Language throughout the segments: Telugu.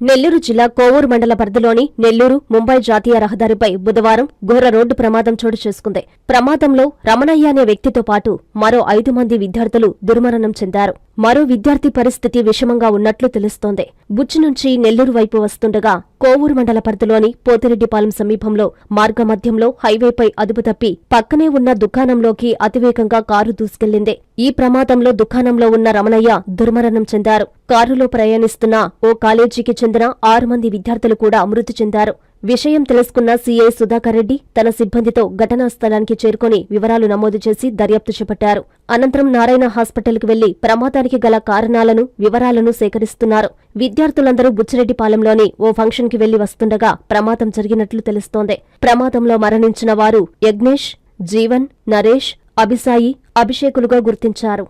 నెల్లూరు జిల్లా కోవూరు మండల పరిధిలోని నెల్లూరు ముంబై జాతీయ రహదారిపై బుధవారం ఘోర రోడ్డు ప్రమాదం చోటు చేసుకుంది. ప్రమాదంలో రమణయ్య అనే వ్యక్తితో పాటు మరో ఐదు మంది విద్యార్థులు దుర్మరణం చెందారు. మరో విద్యార్థి పరిస్థితి విషమంగా ఉన్నట్లు తెలుస్తోంది. బుచ్చి నుంచి నెల్లూరు వైపు వస్తుండగా కోవూరు మండల పరిధిలోని పోతిరెడ్డిపాలెం సమీపంలో మార్గమధ్యంలో హైవేపై అదుపు తప్పి పక్కనే ఉన్న దుకాణంలోకి అతివేగంగా కారు దూసుకెళ్ళింది. ఈ ప్రమాదంలో దుకాణంలో ఉన్న రమణయ్య దుర్మరణం చెందారు. కారులో ప్రయాణిస్తున్న ఓ కాలేజీకి చెందిన ఆరు మంది విద్యార్థులు కూడా మృతి చెందారు. విషయం తెలుసుకున్న సీఐ సుధాకర్ రెడ్డి తన సిబ్బందితో ఘటనా స్థలానికి చేరుకొని వివరాలు నమోదు చేసి దర్యాప్తు చేపట్టారు. అనంతరం నారాయణ హాస్పిటల్కి వెళ్ళి ప్రమాదానికి గల కారణాలను వివరాలను సేకరిస్తున్నారు. విద్యార్థులందరూ బుచ్చిరెడ్డిపాలెంలోని ఓ ఫంక్షన్కి వెళ్ళి వస్తుండగా ప్రమాదం జరిగినట్లు తెలుస్తోంది. ప్రమాదంలో మరణించిన వారు యజ్ఞేష్ జీవన్ నరేష్ అభిసాయి అభిషేకులుగా గుర్తించారు.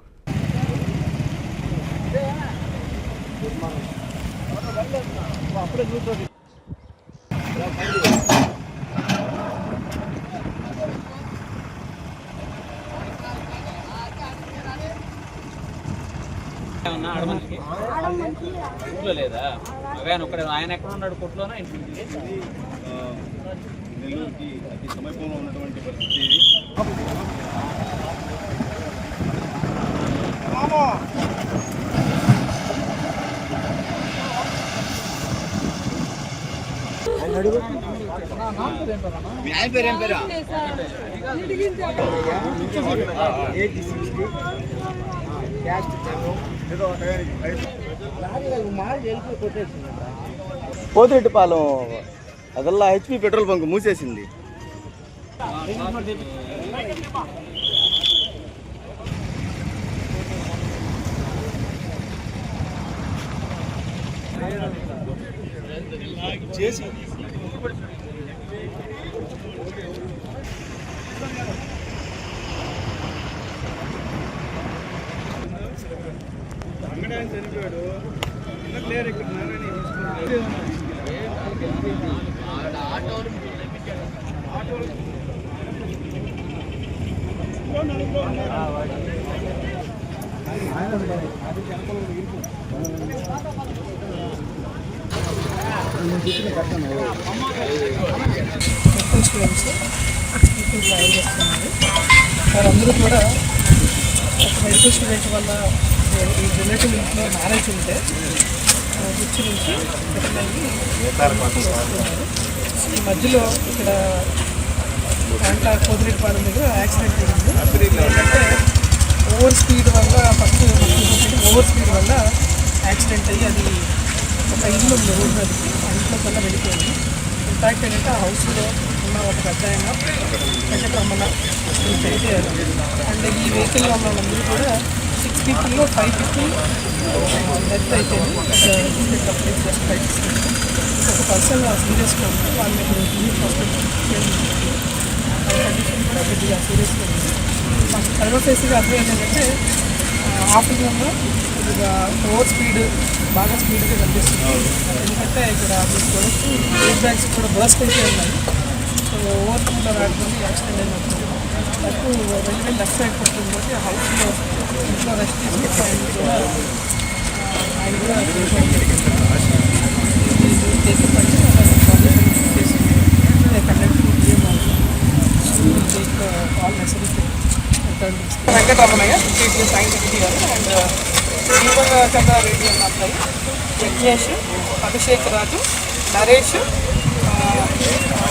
ఏమన్నా ఆడమనికి ఇంట్లో లేదా? అవే ఒక్కడ ఆయన ఎక్కడ ఉన్నాడు కొట్లోనా ఇంటి ఆ, నెల్లూరుకి అతి సమీపంలో ఉన్నటువంటి పరిస్థితి ఇది. మీ ఆయన పేరు? ఏం పేరా పోతిరెడ్డిపాలెం అదల్లా హెచ్పి పెట్రోల్ బంక్ మూసేసింది. చేసి చనిపోయాడు లేరు ఇక్కడ స్టూడెంట్స్ స్పీకింగ్ చేస్తున్నారు వారందరూ కూడా ఒక మెడికల్ స్టూడెంట్ వల్ల రిలేటివ్ ఇంట్లో మ్యారేజ్ ఉంటే గుర్చి నుంచి ఈ మధ్యలో ఇక్కడ కాంటా కోదిరెడ్డిపాలెం దగ్గర యాక్సిడెంట్ జరిగింది. ఏంటంటే ఓవర్ స్పీడ్ వల్ల ఫస్ట్ ఓవర్ స్పీడ్ వల్ల యాక్సిడెంట్ అయ్యి అది ఒక ఇల్లు ఉంది రోడ్డు మీదకి ఆ ఇంట్లో కన్నా వెళ్ళిపోయింది. ఇన్ఫాక్ట్ ఏంటంటే ఆ హౌస్లో ఉన్న ఒక పెద్ద ఆయన వెంకటరమణ అండ్ ఈ వెహికల్లో ఉన్న వాళ్ళందరూ కూడా సిక్స్ పీపుల్లో ఫైవ్ పీపుల్ డెత్ అయిపోయింది జస్ట్ ఫైవ్ ఒక పర్సన్ సీరియస్గా ఉంది వాళ్ళని ఇప్పుడు హాస్పిటల్ కండిషన్ కూడా కొద్దిగా సీరియస్గా ఉంది మాకు తర్వాత వేసేది అర్థం ఏంటంటే ఆఫ్టర్నూన్లో కొద్దిగా ఓవర్ స్పీడ్ బాగా స్పీడ్గా కనిపిస్తుంది ఎందుకంటే ఇక్కడ మీకు చూడొచ్చు ఎయిర్ బ్యాగ్స్ కూడా బర్స్ట్ అయితే ఉన్నాయి సో ఓవర్ స్పీడ్లో రావడం యాక్సిడెంట్ అయినప్పుడు తక్కువ వెళ్ళి వెళ్ళి లెఫ్ట్ సైడ్ పడుతుంది కాబట్టి హౌస్లో ఇంట్లో రెస్ట్ తీసుకుంటే ఆయన కూడా ఆయన కూడా కండక్ట్ వెంకటరమణయ్య టీచర్ సైంటిఫిక్ గారు. అండ్ దీపక చంద్రారెడ్డి అన్న అబ్బాయి యజ్ఞేష్ అభిషేక్ రాజు నరేష్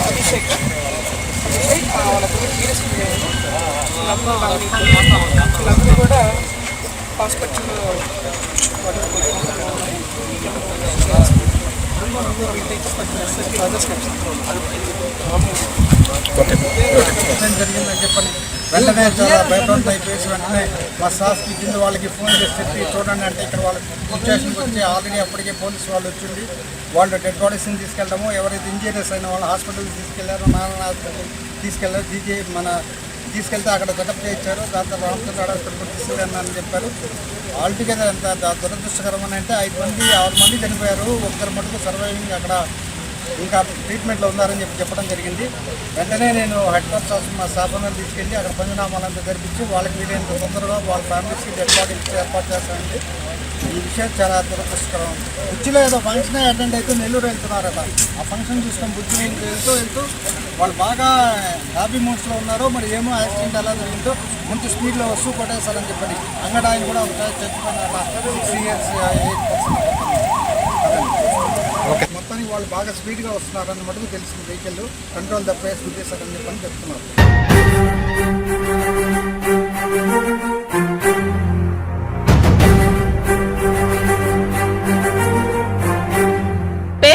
అభిషేక్ అభిషేక్ ఆ, వాళ్ళ పేరు సీరియస్ వీళ్ళందరూ కూడా హాస్పిటల్లో ఫర్దర్ జరిగిందని చెప్పండి. వెంటనే చాలా భయపడంతో అయిపోయేసి వెంటనే మా సాస్కి కింద వాళ్ళకి ఫోన్ చేసి చెప్పి చూడండి అంటే ఇక్కడ వాళ్ళకి స్టేషన్కి వచ్చి ఆల్రెడీ అప్పటికే పోలీసు వాళ్ళు వచ్చింది. వాళ్ళు డెడ్ బాడీస్ని తీసుకెళ్ళడము. ఎవరైతే ఇంజనీర్స్ అయిన వాళ్ళు హాస్పిటల్కి తీసుకెళ్ళారో నారాయణ హాస్పిటల్ తీసుకెళ్ళారు జీజే మన తీసుకెళ్తే అక్కడ చెకప్ చేయించారు. దాంతో రామచంద్ర హాస్పిటల్ తీసుకెళ్ళాను చెప్పారు. ఆల్టుగెదర్ ఎంత దురదృష్టకరమని దురదృష్టకరం అని అంటే ఐదు మంది ఆరు మంది చనిపోయారు. ఒక్కరు మటుకు సర్వైవింగ్ అక్కడ ఇంకా ట్రీట్మెంట్లో ఉన్నారని చెప్పి చెప్పడం జరిగింది. వెంటనే నేను హెడ్ క్వార్టర్స్ మా స్థాపనలు తీసుకెళ్ళి అక్కడ పంచనామాలంతా జరిపించి వాళ్ళకి వీలైనంత తొందరగా వాళ్ళ ఫ్యామిలీస్కి డెడ్ ఏర్పాటు చేస్తానండి. ఈ విషయం చాలా దురదృష్టకరం. బుచ్చిలో ఏదో ఫంక్షన్ అటెండ్ అయితే నెల్లూరు వెళ్తున్నారట. ఆ ఫంక్షన్ చూసుకొని బుచ్చి వెళ్తూ వెళ్తూ వాళ్ళు బాగా హ్యాపీ మూడ్స్లో ఉన్నారో మరి ఏమో యాక్సిడెంట్ ఎలా జరిగిందో మంచి స్పీడ్లో వస్తూ కొట్టేస్తారని చెప్పని అంగడాయి కూడా ఒక చచ్చిపోయినట సిక్స్ ఇయర్స్ ఎయిట్ పర్సెంట్ వాళ్ళు బాగా స్పీడ్గా వస్తున్నారని మటుకు తెలిసింది. వెహికల్ కంట్రోల్ తప్పే స్పీడ్ చేశారని చెప్పని చెప్తున్నారు